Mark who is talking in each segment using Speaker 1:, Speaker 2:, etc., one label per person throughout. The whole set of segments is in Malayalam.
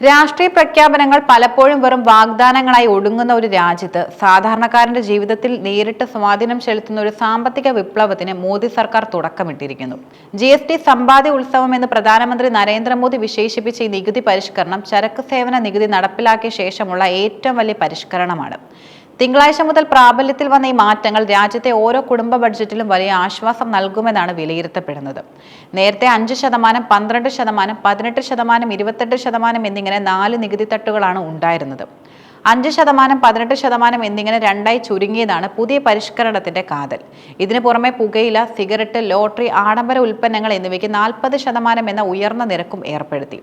Speaker 1: രാഷ്ട്രീയ പ്രഖ്യാപനങ്ങൾ പലപ്പോഴും വെറും വാഗ്ദാനങ്ങളായി ഒടുങ്ങുന്ന ഒരു രാജ്യത്ത് സാധാരണക്കാരന്റെ ജീവിതത്തിൽ നേരിട്ട് സ്വാധീനം ചെലുത്തുന്ന ഒരു സാമ്പത്തിക വിപ്ലവത്തിന് മോദി സർക്കാർ തുടക്കമിട്ടിരിക്കുന്നു. ജി എസ് ടി സമ്പാദ്യ ഉത്സവം എന്ന് പ്രധാനമന്ത്രി നരേന്ദ്രമോദി വിശേഷിപ്പിച്ച ഈ നികുതി പരിഷ്കരണം ചരക്ക് സേവന നികുതി നടപ്പിലാക്കിയ ശേഷമുള്ള ഏറ്റവും വലിയ പരിഷ്കരണമാണ്. തിങ്കളാഴ്ച മുതൽ പ്രാബല്യത്തിൽ വന്ന ഈ മാറ്റങ്ങൾ രാജ്യത്തെ ഓരോ കുടുംബ ബഡ്ജറ്റിലും വലിയ ആശ്വാസം നൽകുമെന്നാണ് വിലയിരുത്തപ്പെടുന്നത്. നേരത്തെ അഞ്ച് ശതമാനം പന്ത്രണ്ട് ശതമാനം പതിനെട്ട് ശതമാനം ഇരുപത്തെട്ട് ശതമാനം എന്നിങ്ങനെ നാല് നികുതി തട്ടുകളാണ് ഉണ്ടായിരുന്നത്. അഞ്ച് ശതമാനം പതിനെട്ട് ശതമാനം എന്നിങ്ങനെ രണ്ടായി ചുരുങ്ങിയതാണ് പുതിയ പരിഷ്കരണത്തിന്റെ കാതൽ. ഇതിനു പുറമെ പുകയില സിഗരറ്റ് ലോട്ടറി ആഡംബര ഉൽപ്പന്നങ്ങൾ എന്നിവയ്ക്ക് നാൽപ്പത് ശതമാനം എന്ന ഉയർന്ന നിരക്കും ഏർപ്പെടുത്തി.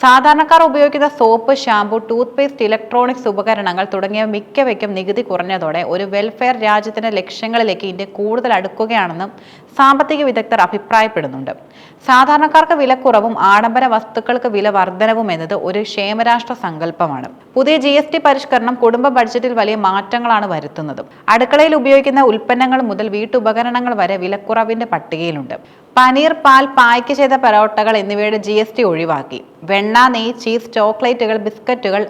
Speaker 1: സാധാരണക്കാർ ഉപയോഗിക്കുന്ന soap shampoo toothpaste electronics ഉപകരണങ്ങൾ തുടങ്ങിയ മിക്കവയ്ക്കും നികുതി കുറഞ്ഞതോടെ ഒരു വെൽഫെയർ രാജ്യത്തിന്റെ ലക്ഷ്യങ്ങളിലേക്ക് ഇന്ത്യ കൂടുതൽ അടുക്കുകയാണെന്നും സാമ്പത്തിക വിദഗ്ധർ അഭിപ്രായപ്പെടുന്നുണ്ട്. സാധാരണക്കാർക്ക് വിലക്കുറവും ആഡംബര വസ്തുക്കൾക്ക് വില വർധനവും എന്നത് ഒരു ക്ഷേമരാഷ്ട്ര സങ്കല്പമാണ്. പുതിയ ജി എസ് ടി പരിഷ്കരണം കുടുംബ ബഡ്ജറ്റിൽ വലിയ മാറ്റങ്ങളാണ് വരുത്തുന്നത്. അടുക്കളയിൽ ഉപയോഗിക്കുന്ന ഉൽപ്പന്നങ്ങൾ മുതൽ വീട്ടുപകരണങ്ങൾ വരെ വിലക്കുറവിന്റെ പട്ടികയിലുണ്ട്. പനീർ പാൽ പായ്ക്ക് ചെയ്ത പരോട്ടകൾ എന്നിവയുടെ ജി ഒഴിവാക്കി. വെണ്ണ നെയ് ചീസ് ചോക്ലേറ്റുകൾ ബിസ്ക്കറ്റുകൾ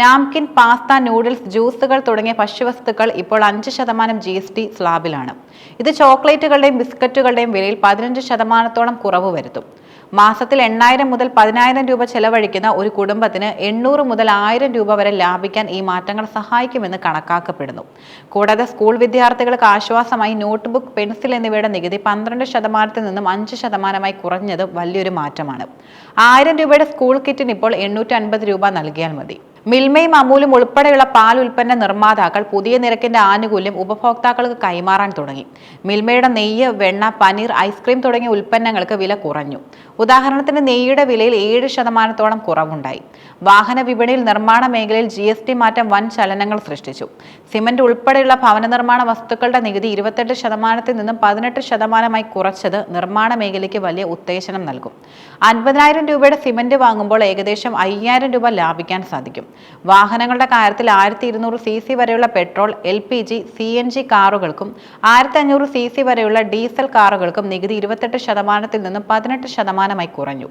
Speaker 1: നാംകിൻ പാസ്ത നൂഡിൽസ് ജ്യൂസുകൾ തുടങ്ങിയ ഭക്ഷ്യവസ്തുക്കൾ ഇപ്പോൾ അഞ്ച് ശതമാനം ജി എസ് ടി സ്ലാബിലാണ്. ഇത് ചോക്ലേറ്റുകളുടെയും ബിസ്ക്കറ്റുകളുടെയും വിലയിൽ പതിനഞ്ച് ശതമാനത്തോളം കുറവ് വരുത്തും. മാസത്തിൽ എണ്ണായിരം മുതൽ പതിനായിരം രൂപ ചെലവഴിക്കുന്ന ഒരു കുടുംബത്തിന് എണ്ണൂറ് മുതൽ ആയിരം രൂപ വരെ ലാഭിക്കാൻ ഈ മാറ്റങ്ങൾ സഹായിക്കുമെന്ന് കണക്കാക്കപ്പെടുന്നു. കൂടാതെ സ്കൂൾ വിദ്യാർത്ഥികൾക്ക് ആശ്വാസമായി നോട്ട്ബുക്ക് പെൻസിൽ എന്നിവയുടെ നികുതി പന്ത്രണ്ട് ശതമാനത്തിൽ നിന്നും അഞ്ച് ശതമാനമായി കുറഞ്ഞത് വലിയൊരു മാറ്റമാണ്. ആയിരം രൂപയുടെ സ്കൂൾ കിറ്റിന് ഇപ്പോൾ എണ്ണൂറ്റി അൻപത് രൂപ നൽകിയാൽ മതി. മിൽമയും അമൂലും ഉൾപ്പെടെയുള്ള പാൽ ഉൽപ്പന്ന നിർമ്മാതാക്കൾ പുതിയ നിരക്കിന്റെ ആനുകൂല്യം ഉപഭോക്താക്കൾക്ക് കൈമാറാൻ തുടങ്ങി. മിൽമയുടെ നെയ്യ് വെണ്ണ പനീർ ഐസ്ക്രീം തുടങ്ങിയ ഉൽപ്പന്നങ്ങൾക്ക് വില കുറഞ്ഞു. ഉദാഹരണത്തിന് നെയ്യുടെ വിലയിൽ ഏഴ് ശതമാനത്തോളം കുറവുണ്ടായി. വാഹന വിപണിയിൽ നിർമ്മാണ മേഖലയിൽ ജി എസ് ടി മാറ്റം വൻ ചലനങ്ങൾ സൃഷ്ടിച്ചു. സിമന്റ് ഉൾപ്പെടെയുള്ള ഭവന നിർമ്മാണ വസ്തുക്കളുടെ നികുതി ഇരുപത്തെട്ട് ശതമാനത്തിൽ നിന്നും പതിനെട്ട് ശതമാനമായി കുറച്ചത് നിർമ്മാണ മേഖലയ്ക്ക് വലിയ ഉത്തേജനം നൽകും. അൻപതിനായിരം രൂപയുടെ സിമന്റ് വാങ്ങുമ്പോൾ ഏകദേശം അയ്യായിരം രൂപ ലാഭിക്കാൻ സാധിക്കും. വാഹനങ്ങളുടെ കാര്യത്തിൽ ആയിരത്തി ഇരുന്നൂറ് സി സി വരെയുള്ള petrol L P G C N G കാറുകൾക്കും ആയിരത്തി അഞ്ഞൂറ് സി സി വരെയുള്ള ഡീസൽ കാറുകൾക്കും നികുതി ഇരുപത്തെട്ട് ശതമാനത്തിൽ നിന്നും പതിനെട്ട് ശതമാനമായി കുറഞ്ഞു.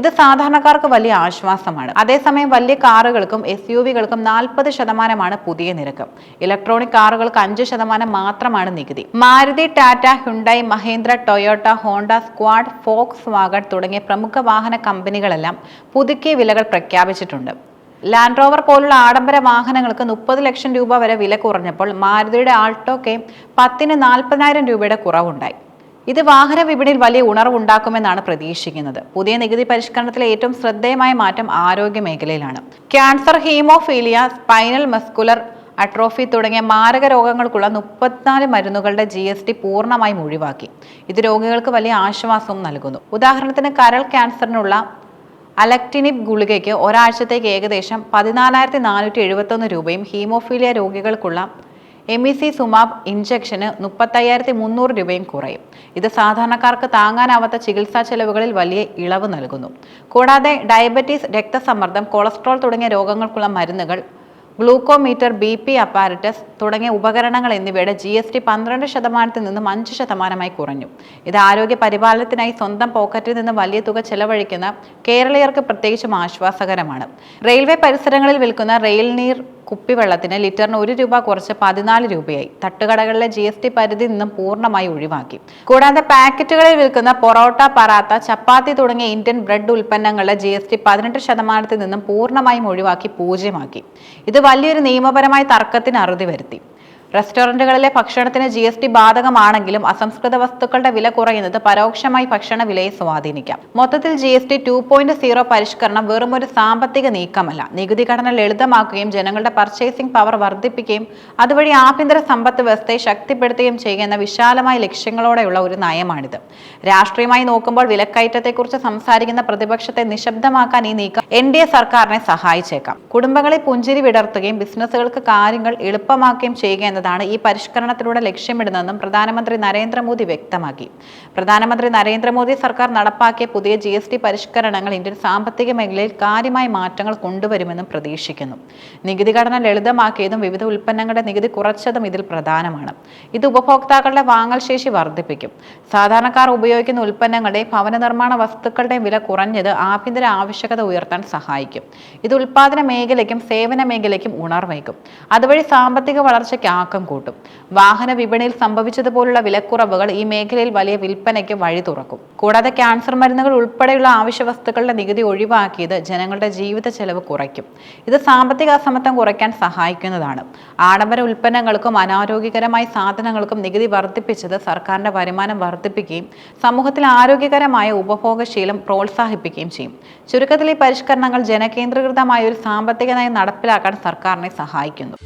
Speaker 1: ഇത് സാധാരണക്കാർക്ക് വലിയ ആശ്വാസമാണ്. അതേസമയം വലിയ കാറുകൾക്കും എസ് യു വികൾക്കും നാൽപ്പത് ശതമാനമാണ് പുതിയ നിരക്ക്. ഇലക്ട്രോണിക് കാറുകൾക്ക് അഞ്ച് ശതമാനം മാത്രമാണ് നികുതി. Maruti Tata Hyundai Mahindra Toyota Honda Skoda Volkswagen തുടങ്ങിയ പ്രമുഖ വാഹന കമ്പനികളെല്ലാം പുതുക്കിയ വിലകൾ പ്രഖ്യാപിച്ചിട്ടുണ്ട്. ലാൻഡ് റോവർ പോലുള്ള ആഡംബര വാഹനങ്ങൾക്ക് മുപ്പത് ലക്ഷം രൂപ വരെ വില കുറഞ്ഞപ്പോൾ മാരുതിയുടെ ആൾട്ടോക്ക് പത്തിന് നാൽപ്പതിനായിരം രൂപയുടെ കുറവുണ്ടായി. ഇത് വാഹന വിപണിയിൽ വലിയ ഉണർവുണ്ടാക്കുമെന്നാണ് പ്രതീക്ഷിക്കുന്നത്. പുതിയ നികുതി പരിഷ്കരണത്തിലെ ഏറ്റവും ശ്രദ്ധേയമായ മാറ്റം ആരോഗ്യ മേഖലയിലാണ്. Cancer haemophilia spinal muscular atrophy തുടങ്ങിയ മാരക രോഗങ്ങൾക്കുള്ള മുപ്പത്തിനാല് മരുന്നുകളുടെ ജി എസ് ടി പൂർണമായും ഒഴിവാക്കി. ഇത് രോഗികൾക്ക് വലിയ ആശ്വാസവും നൽകുന്നു. ഉദാഹരണത്തിന് കരൾ ക്യാൻസറിനുള്ള അലക്ടിനിബ് ഗുളികയ്ക്ക് ഒരാഴ്ചത്തേക്ക് ഏകദേശം പതിനാലായിരത്തി നാനൂറ്റി എഴുപത്തൊന്ന് രൂപയും ഹീമോഫീലിയ രോഗികൾക്കുള്ള എം ഇ സി സുമാബ് ഇഞ്ചക്ഷന് മുപ്പത്തയ്യായിരത്തി മുന്നൂറ് രൂപയും കുറയും. ഇത് സാധാരണക്കാർക്ക് താങ്ങാനാവാത്ത ചികിത്സാ ചെലവുകളിൽ വലിയ ഇളവ് നൽകുന്നു. കൂടാതെ ഡയബറ്റീസ് രക്തസമ്മർദ്ദം കൊളസ്ട്രോൾ തുടങ്ങിയ രോഗങ്ങൾക്കുള്ള മരുന്നുകൾ ഗ്ലൂക്കോമീറ്റർ ബി പി അപ്പാരറ്റസ് തുടങ്ങിയ ഉപകരണങ്ങൾ എന്നിവയുടെ ജി എസ് ടി പന്ത്രണ്ട് ശതമാനത്തിൽ നിന്നും അഞ്ച് ശതമാനമായി കുറഞ്ഞു. ഇത് ആരോഗ്യ പരിപാലനത്തിനായി സ്വന്തം പോക്കറ്റിൽ നിന്ന് വലിയ തുക ചെലവഴിക്കുന്ന കേരളീയർക്ക് പ്രത്യേകിച്ചും ആശ്വാസകരമാണ്. റെയിൽവേ പരിസരങ്ങളിൽ വിൽക്കുന്ന റെയിൽ നീർ കുപ്പിവെള്ളത്തിന് ലിറ്ററിന് ഒരു രൂപ കുറച്ച് പതിനാല് രൂപയായി. തട്ടുകടകളിലെ ജി എസ് ടി പരിധി നിന്നും പൂർണമായി ഒഴിവാക്കി. കൂടാതെ പാക്കറ്റുകളിൽ വിൽക്കുന്ന പൊറോട്ട പറാത്ത ചപ്പാത്തി തുടങ്ങിയ ഇന്ത്യൻ ബ്രെഡ് ഉൽപ്പന്നങ്ങളുടെ ജി എസ് ടി പതിനെട്ട് ശതമാനത്തിൽ നിന്നും പൂർണമായും ഒഴിവാക്കി പൂജ്യമാക്കി. ഇത് വലിയൊരു നിയമപരമായ തർക്കത്തിന് അറുതി വരുത്തി. റെസ്റ്റോറന്റുകളിലെ ഭക്ഷണത്തിന് ജി എസ് ടി ബാധകമാണെങ്കിലും അസംസ്കൃത വസ്തുക്കളുടെ വില കുറയുന്നത് പരോക്ഷമായി ഭക്ഷണ വിലയെ സ്വാധീനിക്കാം. മൊത്തത്തിൽ G S T two point zero പരിഷ്കരണം വെറും ഒരു സാമ്പത്തിക നീക്കമല്ല. നികുതി ഘടന ലളിതമാക്കുകയും ജനങ്ങളുടെ പർച്ചേസിംഗ് പവർ വർദ്ധിപ്പിക്കുകയും അതുവഴി ആഭ്യന്തര സമ്പത്ത് വ്യവസ്ഥയെ ശക്തിപ്പെടുത്തുകയും ചെയ്യുന്ന വിശാലമായ ലക്ഷ്യങ്ങളോടെയുള്ള ഒരു നയമാണിത്. രാഷ്ട്രീയമായി നോക്കുമ്പോൾ വിലക്കയറ്റത്തെക്കുറിച്ച് സംസാരിക്കുന്ന പ്രതിപക്ഷത്തെ നിശബ്ദമാക്കാൻ ഈ നീക്കം എൻ ഡി എ സർക്കാരിനെ സഹായിച്ചേക്കാം. കുടുംബങ്ങളെ പുഞ്ചിരി വിടർത്തുകയും ബിസിനസ്സുകൾക്ക് കാര്യങ്ങൾ എളുപ്പമാക്കുകയും ചെയ്യുക എന്നത് എന്നതാണ് ഈ പരിഷ്കരണത്തിലൂടെ ലക്ഷ്യമിടുന്നതെന്നും പ്രധാനമന്ത്രി നരേന്ദ്രമോദി വ്യക്തമാക്കി. പ്രധാനമന്ത്രി നരേന്ദ്രമോദി സർക്കാർ നടപ്പാക്കിയ പുതിയ ജി എസ് ടി പരിഷ്കരണങ്ങൾ ഇന്ത്യൻ സാമ്പത്തിക മേഖലയിൽ കാര്യമായ മാറ്റങ്ങൾ കൊണ്ടുവരുമെന്നും പ്രതീക്ഷിക്കുന്നു. നികുതി ഘടന ലളിതമാക്കിയതും വിവിധ ഉൽപ്പന്നങ്ങളുടെ നികുതി കുറച്ചതും ഇതിൽ പ്രധാനമാണ്. ഇത് ഉപഭോക്താക്കളുടെ വാങ്ങൽ ശേഷി വർദ്ധിപ്പിക്കും. സാധാരണക്കാർ ഉപയോഗിക്കുന്ന ഉൽപ്പന്നങ്ങളുടെയും ഭവന നിർമ്മാണ വസ്തുക്കളുടെയും വില കുറഞ്ഞത് ആഭ്യന്തര ആവശ്യകത ഉയർത്താൻ സഹായിക്കും. ഇത് ഉൽപ്പാദന മേഖലയ്ക്കും സേവന മേഖലയ്ക്കും ഉണർവേകും അതുവഴി സാമ്പത്തിക വളർച്ചയ്ക്ക് ആക്കം കൂട്ടും. വാഹന വിപണിയിൽ സംഭവിച്ചതുപോലുള്ള വിലക്കുറവുകൾ ഈ മേഖലയിൽ വലിയ വിൽപ്പനയ്ക്ക് വഴി തുറക്കും. കൂടാതെ ക്യാൻസർ മരുന്നുകൾ ഉൾപ്പെടെയുള്ള ആവശ്യ വസ്തുക്കളുടെ നികുതി ഒഴിവാക്കിയത് ജനങ്ങളുടെ ജീവിത ചെലവ് കുറയ്ക്കും. ഇത് സാമ്പത്തിക അസമത്വം കുറയ്ക്കാൻ സഹായിക്കുന്നതാണ്. ആഡംബര ഉൽപ്പന്നങ്ങൾക്കും അനാരോഗ്യകരമായ സാധനങ്ങൾക്കും നികുതി വർദ്ധിപ്പിച്ചത് സർക്കാരിന്റെ വരുമാനം വർദ്ധിപ്പിക്കുകയും സമൂഹത്തിൽ ആരോഗ്യകരമായ ഉപഭോഗശീലം പ്രോത്സാഹിപ്പിക്കുകയും ചെയ്യും. ചുരുക്കത്തിൽ ഈ പരിഷ്കരണങ്ങൾ ജനകേന്ദ്രീകൃതമായ ഒരു സാമ്പത്തിക നയം നടപ്പിലാക്കാൻ സർക്കാരിനെ സഹായിക്കുന്നു.